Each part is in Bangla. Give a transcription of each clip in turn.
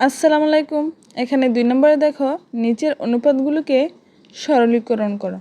আসসালামু আলাইকুম। এখানে দুই নম্বরে দেখো, নিচের অনুপাতগুলোকে সরলীকরণ করো।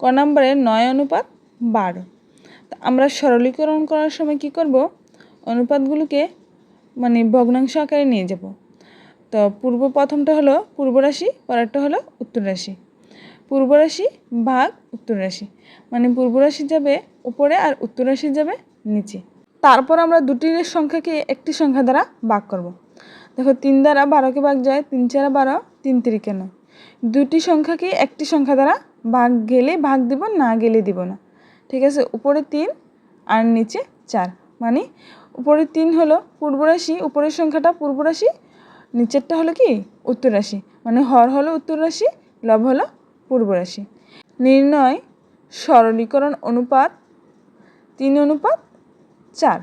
ক নম্বরে নয় অনুপাত বারো। আমরা সরলীকরণ করার সময় কি করব? অনুপাতগুলোকে মানে ভগ্নাংশ আকারে নিয়ে যাব। তো পূর্ব প্রথমটা হলো পূর্ব রাশি, পরেরটা হলো উত্তর রাশি। পূর্ব রাশি ভাগ উত্তর রাশি। মানে পূর্ব রাশি যাবে উপরে আর উত্তর রাশি যাবে নিচে। তারপর আমরা দুটির সংখ্যাকে একটি সংখ্যা দ্বারা ভাগ করব। দেখো, তিন দ্বারা বারোকে ভাগ যায়, তিন চারা বারো, তিন তিরিকে নয়। দুটি সংখ্যাকে একটি সংখ্যা দ্বারা ভাগ গেলে, ভাগ দিব, না গেলে দিব না। ঠিক আছে? উপরে তিন আর নিচে চার। মানে উপরে তিন হলো পূর্ব রাশি, উপরের সংখ্যাটা পূর্ব রাশি, নিচেরটা হলো কি? উত্তর রাশি। মানে হর হলো উত্তর রাশি, লব হলো পূর্ব রাশি। নির্ণয়, সরলীকরণ অনুপাত, তিন অনুপাত চার।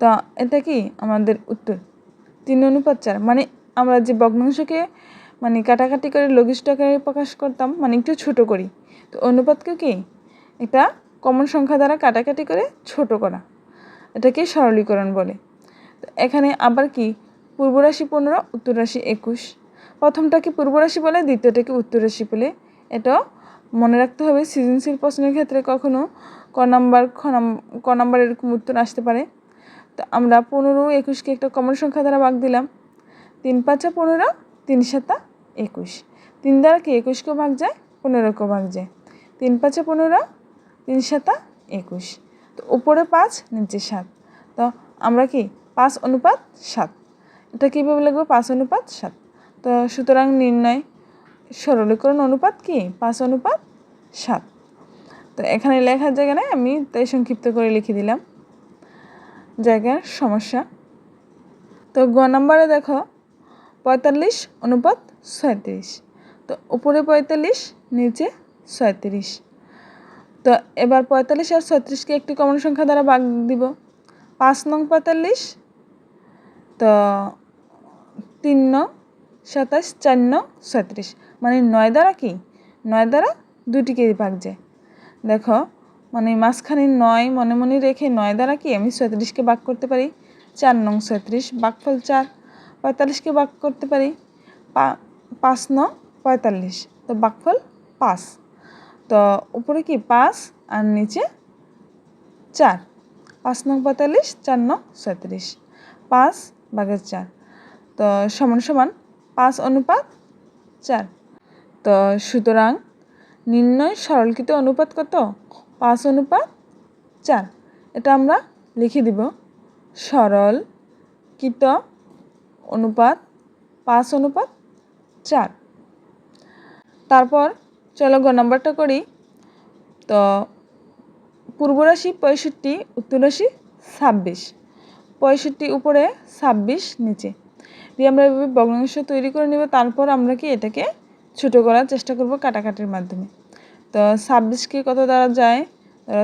তা এটা কি? আমাদের উত্তর। তিন অনুপাত চার মানে আমরা যে ভগ্নাংশকে মানে কাটাকাটি করে লঘিষ্ঠ আকারে প্রকাশ করতাম মানে একটু ছোট করি। তো অনুপাতকে কি? এটা কমন সংখ্যা দ্বারা কাটাকাটি করে ছোট করা। এটাকে সরলীকরণ বলে। তো এখানে আবার কি? পূর্বরাশি পনেরো, উত্তর রাশি একুশ। প্রথমটাকে পূর্বরাশি বলে দ্বিতীয়টাকে উত্তর রাশি বলে? এটাও মনে রাখতে হবে। সৃজনশীল প্রশ্নের ক্ষেত্রে কখনো ক নাম্বার, খ ক নাম্বার এরকম উত্তর আসতে পারে। তো আমরা পনেরো, একুশকে একটা কমন সংখ্যা দ্বারা ভাগ দিলাম। তিন পাঁচা পনেরো, তিন সাতা একুশ। তিন দ্বারা কি একুশকেও ভাগ যায়? পনেরোকেও ভাগ যায়। তিন পাঁচা পনেরো, তিন সাতা একুশ। তো উপরে পাঁচ, নিচে সাত। তো আমরা কি পাঁচ অনুপাত সাত। এটা কীভাবে লিখব? পাঁচ অনুপাত সাত। তো সুতরাং নির্ণয় সরলীকরণ অনুপাত কি? পাঁচ অনুপাত সাত। তো এখানে লেখার জায়গায় আমি, তাই সংক্ষিপ্ত করে লিখে দিলাম। জায়গার সমস্যা। তো গ নম্বরে দেখো, পঁয়তাল্লিশ অনুপাত ছয়ত্রিশ। তো উপরে পঁয়তাল্লিশ, নিচে ছয়ত্রিশ। তো এবার পঁয়তাল্লিশ আর ছয়ত্রিশকে একটি কমন সংখ্যা দ্বারা ভাগ দিব। পাঁচ নং পঁয়তাল্লিশ, তো তিন নং সাতাশ, চার নং ছয়ত্রিশ। মানে নয় দ্বারা কি? নয় দ্বারা দুটিকে ভাগ যায়। দেখো মানে মাঝখানে নয় মনে মনে রেখে নয় দ্বারা কি আমি ছয়ত্রিশকে বাক করতে পারি? চার নং ছয়ত্রিশ বাঘফল চার পঁয়তাল্লিশকে বাক করতে পারি? পাঁচ ন পঁয়তাল্লিশ, তো বাঘফল পাঁচ। তো উপরে কি পাঁচ আর নিচে চার। পাঁচ নং পঁয়তাল্লিশ, চার নং ছয়ত্রিশ। পাঁচ বাঘের চার, তো সমান সমান পাঁচ অনুপাত চার। তো সুতরাং নির্ণয় সরলকৃত অনুপাত কত? পাঁচ অনুপাত চার। এটা আমরা লিখে দিব। সরল কৃত অনুপাত পাঁচ অনুপাত চার। তারপর চলো গ, নম্বরটা করি। তো পূর্ব রাশি পঁয়ষট্টি, উত্তর রাশি ছাব্বিশ। পঁয়ষট্টি উপরে, ছাব্বিশ নিচে। দিয়ে আমরা এভাবে ভগ্নাংশ তৈরি করে নেব। তারপর আমরা কি এটাকে ছোটো করার চেষ্টা করব কাটাকাটির মাধ্যমে। তো ছাব্বিশকে কত দ্বারা যায়?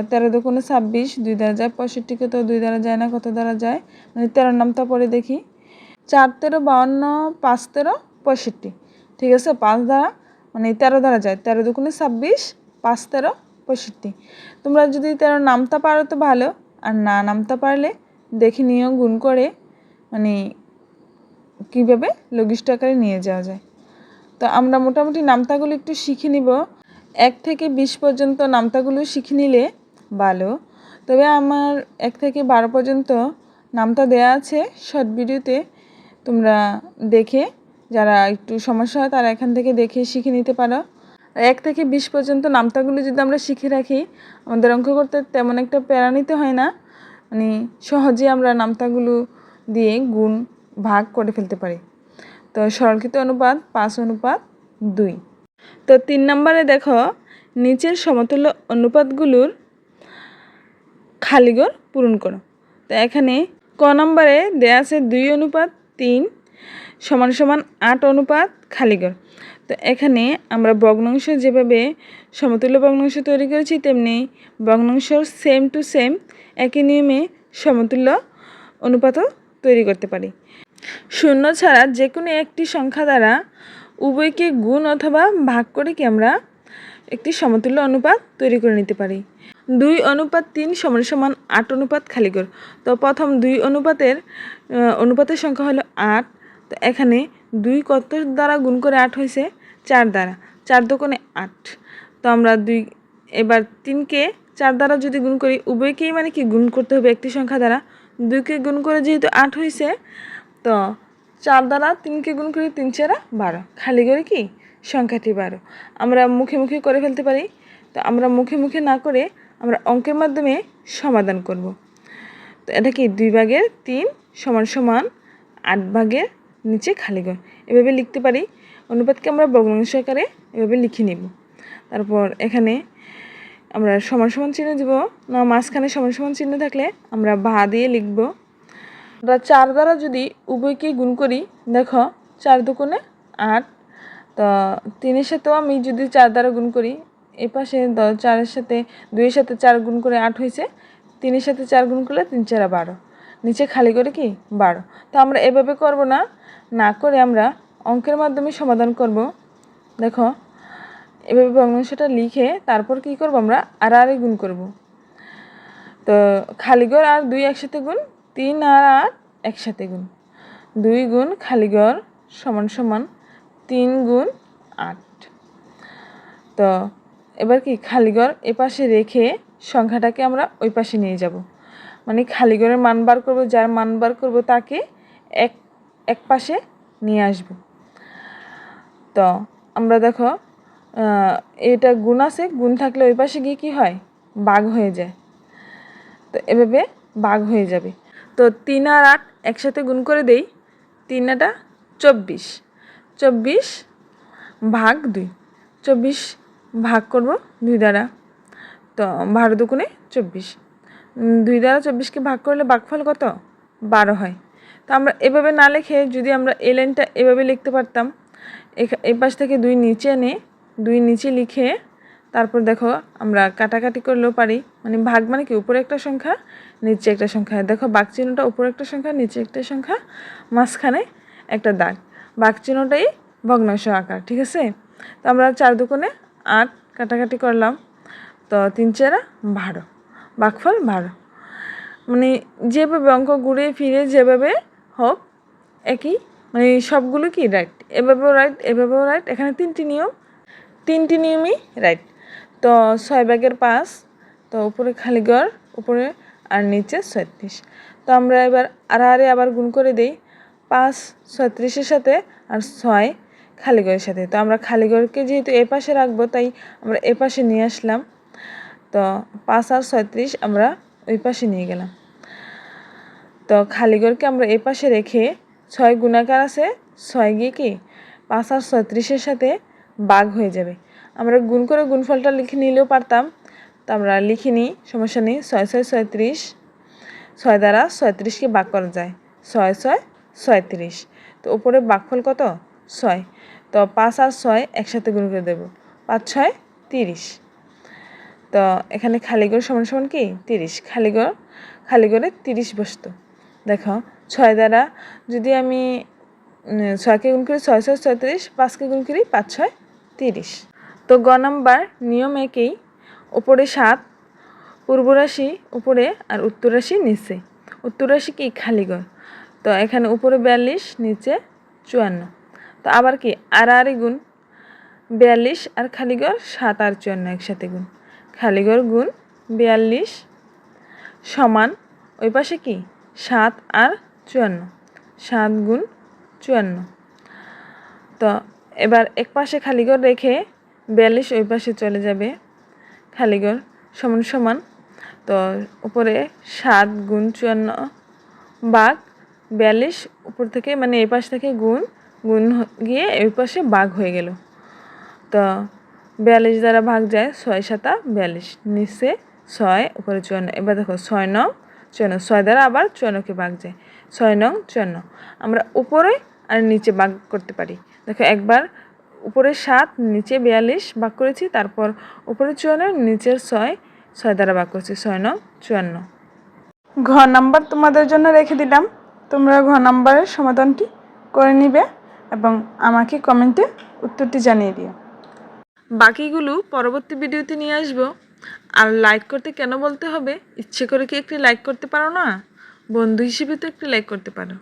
তেরো দুগুণে ছাব্বিশ, দুই দ্বারা যায় পঁয়ষট্টিকে তো দুই দ্বারা যায় না, কত দ্বারা যায়? মানে তেরোর নামটা পরে দেখি। চার তেরো, বাউন্ন, পাঁচ তেরো, পঁয়ষট্টি। ঠিক আছে, পাঁচ দ্বারা মানে তেরো দ্বারা যায়। তেরো দুগুণে ছাব্বিশ, পাঁচ তেরো, পঁয়ষট্টি। তোমরা যদি তেরো নামতা পারো তো ভালো, আর না নামতা পারলে দেখে নিয়েও গুণ করে মানে কীভাবে লঘিষ্ঠ আকারে নিয়ে যাওয়া যায়। তো আমরা মোটামুটি নামতাগুলো একটু শিখে নিব। এক থেকে বিশ পর্যন্ত নামতাগুলো শিখে নিলে ভালো। তবে আমার এক থেকে বারো পর্যন্ত নামতা দেয়া আছে। শর্ট ভিডিওতে তোমরা দেখে, যারা একটু সমস্যা হয় তারা এখান থেকে দেখে শিখে নিতে পারো। এক থেকে বিশ পর্যন্ত নামতাগুলো যদি আমরা শিখে রাখি, আমাদের অঙ্ক করতে তেমন একটা প্যারা নিতে হয় না। মানে সহজে আমরা নামতাগুলো দিয়ে গুণ ভাগ করে ফেলতে পারি। তো সরলকৃত অনুপাত পাঁচ অনুপাত দুই। তো তিন নম্বরে দেখো, নিচের সমতুল্য অনুপাতগুলোর খালিগড় পূরণ করো। তো এখানে ক নম্বরে দেয়া আছে দুই অনুপাত, তিন সমান সমান আট অনুপাত খালিগড়। তো এখানে আমরা ভগ্নাংশ যেভাবে সমতুল্য ভগ্নাংশ তৈরি করেছি, তেমনি ভগ্নাংশ সেম টু সেম একই নিয়মে সমতুল্য অনুপাতও তৈরি করতে পারি। শূন্য ছাড়া যে কোনো একটি সংখ্যা দ্বারা উভয়কে গুণ অথবা ভাগ করে কি আমরা একটি সমতুল্য অনুপাত তৈরি করে নিতে পারি। দুই অনুপাত তিন সমান সমান আট অনুপাত খালিগর তো প্রথম দুই অনুপাতের অনুপাতের সংখ্যা হলো আট। তো এখানে দুই কত দ্বারা গুণ করে আট হয়েছে চার দ্বারা। চার দোকানে আট। তো আমরা দুই, এবার তিনকে চার দ্বারা যদি গুণ করি, উভয়কেই মানে কি গুণ করতে হবে একটি সংখ্যা দ্বারা। দুইকে গুণ করে যেহেতু আট হয়েছে, তো চার দ্বারা তিনকে গুণ করি তিন চারা, বারো। খালি করে কি? সংখ্যাটি বারো। আমরা মুখে মুখে করে ফেলতে পারি। তো আমরা মুখে মুখে না করে আমরা অঙ্কের মাধ্যমে সমাধান করব। তো এটা কি? দুই ভাগের তিন সমান সমান আট ভাগের নিচে খালি ঘর এভাবে লিখতে পারি। অনুপাতকে আমরা ভগ্নাংশ আকারে এভাবে লিখে নিব। তারপর এখানে আমরা সমান সমান চিহ্ন দিব। না, মাঝখানে সমান সমান চিহ্ন থাকলে আমরা ভা দিয়ে লিখব। আমরা চার দ্বারা যদি উভয়কে গুণ করি, দেখো, চার দুগুণে আট। তো তিনের সাথেও আমি যদি চার দ্বারা গুণ করি এই পাশে চারের সাথে দুইয়ের সাথে চার গুণ করে আট হয়েছে, তিনের সাথে চার গুণ করলে তিন চারা বারো। নিচে খালি করে কি? বারো। তো আমরা এভাবে করব না না করে আমরা অঙ্কের মাধ্যমে সমাধান করব। দেখো, এভাবে ভগ্নাংশটা লিখে তারপর কি করব আমরা? আর আরে গুণ করব। তো খালিগড় আর দুই একসাথে গুণ তিন আর আট একসাথে গুণ। দুই গুণ খালিগড় সমান সমান তিন গুণ আট। তো এবার কি খালিগড় এ পাশে রেখে সংখ্যাটাকে আমরা ওই পাশে নিয়ে যাব। মানে খালিগড়ের মান বার করব, যার মান বার করব তাকে এক এক পাশে নিয়ে আসব। তো আমরা দেখো এটা গুণ আছে, গুণ থাকলে ওই পাশে গিয়ে কি হয়? বাঘ হয়ে যায়। তো এভাবে বাঘ হয়ে যাবে। তো তিন আর আট একসাথে গুণ করে দেই, তিন আটা চব্বিশ। চব্বিশ ভাগ দুই। চব্বিশ ভাগ করব দুই দ্বারা। তো বারো দুগুণে চব্বিশ। দুই দ্বারা চব্বিশকে ভাগ করলে ভাগফল কত? বারো হয়। তো আমরা এভাবে না লিখে যদি আমরা এই লাইনটা এভাবে লিখতে পারতাম এই পাশ থেকে দুই নিচে এনে দুই নিচে লিখে তারপর দেখো, আমরা কাটাকাটি করলেও পারি। মানে ভাগ মানে কি? উপরে একটা সংখ্যা, নিচে একটা সংখ্যা। দেখো বাঘ চিহ্নটা উপরে একটা সংখ্যা, নিচে একটা সংখ্যা, মাঝখানে একটা দাগ। বাঘ চিহ্নটাই ভগ্নাংশ আকার, ঠিক আছে? তো আমরা চার দুকোণে আট কাটাকাটি করলাম। তো তিন চারা বারো বাঘফল বারো। মানে যেভাবে অঙ্ক ঘুরে ফিরে যেভাবে হোক, একই। মানে সবগুলো কি রাইট এভাবেও রাইট এভাবেও রাইট এখানে তিনটি নিয়ম। তিনটি নিয়মই রাইট তো ছয় ব্যাগের পাঁচ, তো উপরে খালি উপরে আর নিচে ছয়ত্রিশ। তো আমরা এবার আড়াআড়ি আবার গুণ করে দিই, পাঁচ ছয়ত্রিশের সাথে আর ছয় খালি ঘরের সাথে। তো আমরা খালি ঘরকে যেহেতু এ পাশে রাখব, তাই আমরা এ পাশে নিয়ে আসলাম। তো পাঁচ আর ছয়ত্রিশ আমরা ওই পাশে নিয়ে গেলাম। তো খালিগড়কে আমরা এই পাশে রেখে ছয় গুণাকার আছে, ছয় গিয়ে কি? পাঁচ আর ছত্রিশের সাথে বাঘ হয়ে যাবে। আমরা গুণ করে গুণফলটা লিখে নিলেও পারতাম। তো আমরা লিখে নিই, সমস্যা নেই। ছয় ছয়, ছয়ত্রিশ। ছয় দ্বারা ছয়ত্রিশকে বাক করা যায়। ছয় ছয়, ছয়ত্রিশ। তো উপরে বাকফল কত? ছয়। তো পাঁচ আর ছয় একসাথে গুণ করে দেবো। পাঁচ, ছয়, তিরিশ। তো এখানে খালিগড় সমান সমান কি? তিরিশ। খালিগড় খালিগড়ে তিরিশ বসতো। দেখো, ছয় দ্বারা যদি আমি ছয়কে গুণ করি ছয় ছয়, ছয়ত্রিশ, পাঁচকে গুণ করি পাঁচ, ছয়, তিরিশ। তো গ নাম্বার নিয়ম একেই, উপরে সাত পূর্ব রাশি উপরে আর উত্তর রাশি নিচে। উত্তর রাশি কি খালিগড় তো এখানে উপরে বিয়াল্লিশ, নিচে চুয়ান্ন। তো আবার কি? আর আড়াআড়ি গুণ। বিয়াল্লিশ আর খালিগড় সাত আর চুয়ান্ন একসাথে গুণ। খালিগড় গুণ বিয়াল্লিশ সমান ওই পাশে কি? সাত আর চুয়ান্ন। সাত গুণ চুয়ান্ন। তো এবার এক পাশে খালিগড় রেখে বিয়াল্লিশ ওই পাশে চলে যাবে খালিগড়, সমান সমান। তো উপরে সাত গুণ চুয়ান্ন বাঘ, বিয়াল্লিশ উপর থেকে মানে এই পাশ থেকে গুণ গুণ গিয়ে এই পাশে বাঘ হয়ে গেল। তো বিয়াল্লিশ দ্বারা ভাগ যায় ছয় সাতা বিয়াল্লিশ, নিচে ছয়, উপরে চুয়ান্ন। এবার দেখো ছয় নং চুয়ান্ন, ছয় দ্বারা আবার চুয়ান্নকে ভাগ যায়। ছয় নং চুয়ান্ন। আমরা উপরে আর নিচে ভাগ করতে পারি। দেখো একবার উপরে সাত নিচে বিয়াল্লিশ ভাগ করেছি তারপর উপরে চুয়ান্ন নিচের ছয় ছয় দ্বারা ভাগ করছি ছয় নং চুয়ান্ন। ঘ নাম্বার তোমাদের জন্য রেখে দিলাম। তোমরা ঘ নাম্বারের সমাধানটি করে নিবে এবং আমাকে কমেন্টে উত্তরটি জানিয়ে দিও। বাকিগুলো পরবর্তী ভিডিওতে নিয়ে আসব। আর লাইক করতে কেন বলতে হবে? ইচ্ছে করে কি একটি লাইক করতে পারো না? বন্ধু হিসেবে তো একটি লাইক করতে পারো।